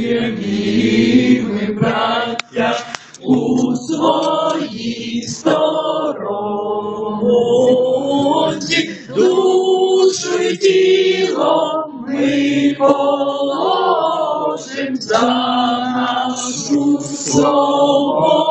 Є ми, ми положим за нашу свободу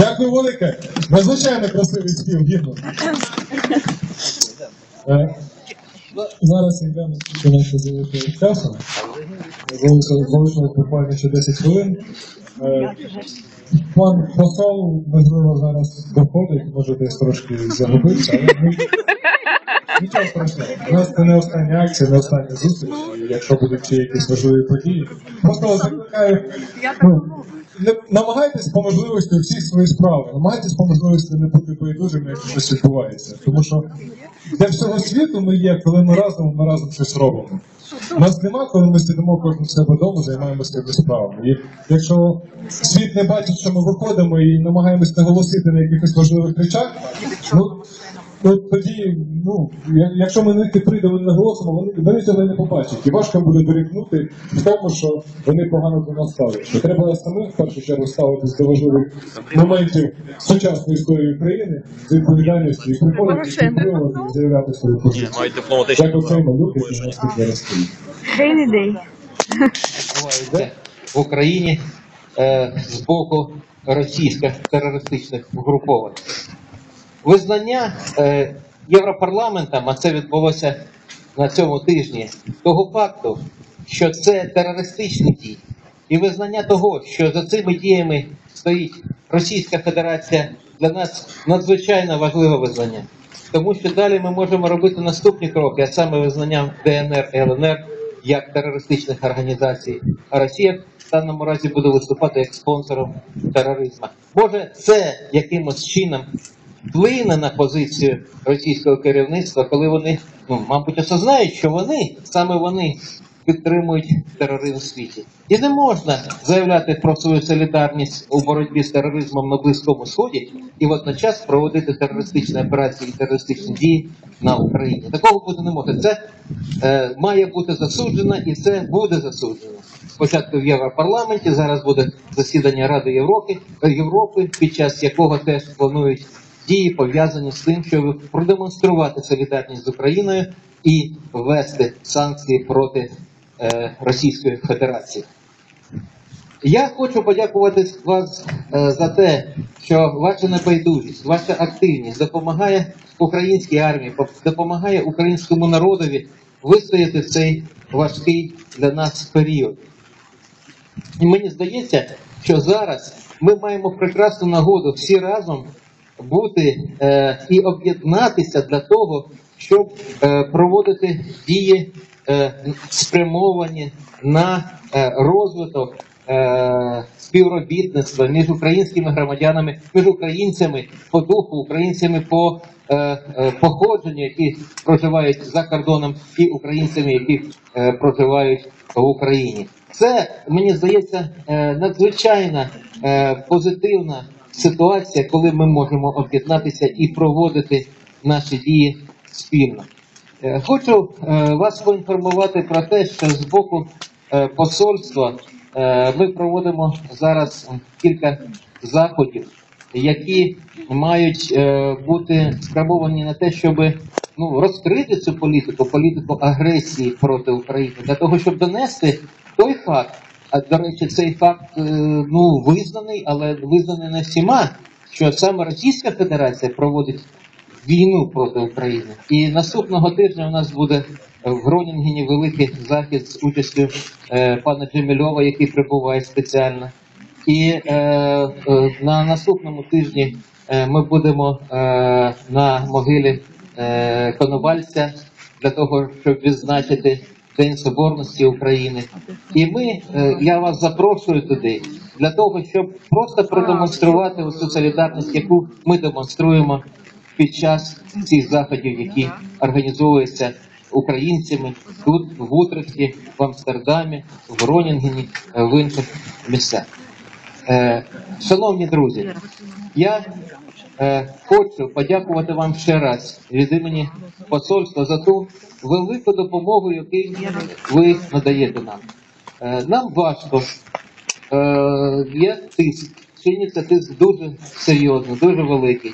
Дякую велике. Надзвичайно красивий спів гімну. Е, Зараз йдемо до нашого залишилого часу. Залишилось буквально ще 10 хвилин. Е, Пан посол, можливо, зараз доходить, може десь трошки загубився, але нічого страшного. У нас це не остання акція, не остання зустріч. Якщо будуть ще якісь важливі події, просто закликаю. Не, намагайтесь по можливості у всіх свої справи, намагайтесь по можливості не бути байдужими, як щось відбувається. Тому що для всього світу ми є, коли ми разом, ми разом щось робимо. Нас нема, коли ми сидимо кожен себе вдома, займаємося своїми справами. І якщо світ не бачить, що ми виходимо і намагаємось наголосити на якихось важливих речах, ну, ну тоді, ну, якщо ми не прийдемо не наголосимо, вони, вони цього не побачать. І важко буде дорікнути в тому, що вони погано до нас ставлять. Що треба самим в першу чергу ставитись до важливих моментів сучасної історії України з відповідальністю і приходити і заявляти свою позицію. Мають дипломатичні Як оцей малюк, який нас тут зараз стоїть. Rainy day. відбувається в Україні е, з боку російських терористичних угруповань. Визнання е, Європарламентом, а це відбулося на цьому тижні, того факту, що це терористичні дії, і визнання того, що за цими діями стоїть Російська Федерація, для нас надзвичайно важливе визнання. Тому що далі ми можемо робити наступні кроки, а саме визнання ДНР і ЛНР як терористичних організацій, а Росія в даному разі буде виступати як спонсором тероризму. Може, це якимось чином вплине на позицію російського керівництва, коли вони, ну, мабуть, осознають, що вони, саме вони підтримують тероризм в світі. І не можна заявляти про свою солідарність у боротьбі з тероризмом на Близькому Сході і водночас проводити терористичні операції і терористичні дії на Україні. Такого бути не може. Це е, має бути засуджено і це буде засуджено. Спочатку в Європарламенті, зараз буде засідання Ради Європи, Європи, під час якого теж планують дії пов'язані з тим, щоб продемонструвати солідарність з Україною і ввести санкції проти е, Російської Федерації. Я хочу подякувати вас е, за те, що ваша небайдужість, ваша активність допомагає українській армії, допомагає українському народові вистояти в цей важкий для нас період. І мені здається, що зараз ми маємо прекрасну нагоду всі разом бути е, і об'єднатися для того, щоб е, проводити дії е, спрямовані на е, розвиток е, співробітництва між українськими громадянами, між українцями по духу, українцями по е, е, походженню, які проживають за кордоном, і українцями, які е, проживають в Україні. Це мені здається е, надзвичайно е, позитивна ситуація, коли ми можемо об'єднатися і проводити наші дії спільно. Е, Хочу е, вас поінформувати про те, що з боку е, посольства ми проводимо зараз кілька заходів, які мають бути спрямовані на те, щоб ну, розкрити цю політику, політику агресії проти України, для того, щоб донести той факт, до речі, цей факт е, ну, визнаний, але визнаний не всіма, що саме Російська Федерація проводить війну проти України. І наступного тижня у нас буде в Гронінгені великий захід з участю е, пана Джемільова, який прибуває спеціально. І е, е, на наступному тижні е, ми будемо е, на могилі е, Коновальця для того, щоб відзначити День Соборності України. І ми, е, я вас запрошую туди для того, щоб просто продемонструвати цю солідарність, яку ми демонструємо під час цих заходів, які організовуються українцями тут, в Утрехті, в Амстердамі, в Гронінгені, е, в інших місцях. Е, Шановні друзі, я е, хочу подякувати вам ще раз від імені посольства за ту велику допомогу, яку ви надаєте нам. Е, нам важко, є тиск, чиниться тиск дуже серйозний, дуже великий.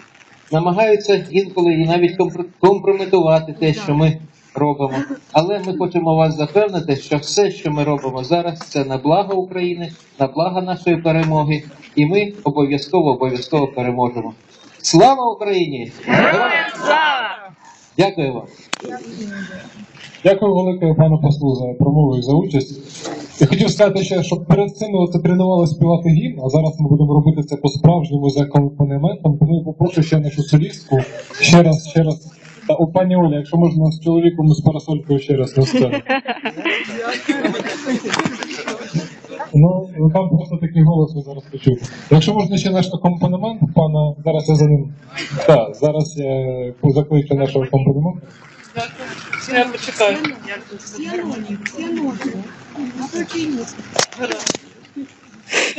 Намагаються інколи і навіть компрометувати те, що ми робимо. Але ми хочемо вас запевнити, що все, що ми робимо зараз, це на благо України, на благо нашої перемоги, і ми обов'язково обов'язково переможемо. Слава Україні! Дякую вам. Дякую велике пану послу за промову і за участь. Я хотів сказати ще, що перед цим ми оце тренували співати гімн, а зараз ми будемо робити це по-справжньому за акомпанементом. Тому я попрошу ще нашу солістку ще раз, ще раз. Та у пані Оля, якщо можна з чоловіком з парасолькою ще раз на. Ну, ну, там просто такий голос ви зараз почуєте. Якщо можна ще наш акомпанемент, пана, зараз я за ним. Так, зараз я закличу нашого акомпанементу. Я почекаю. Слава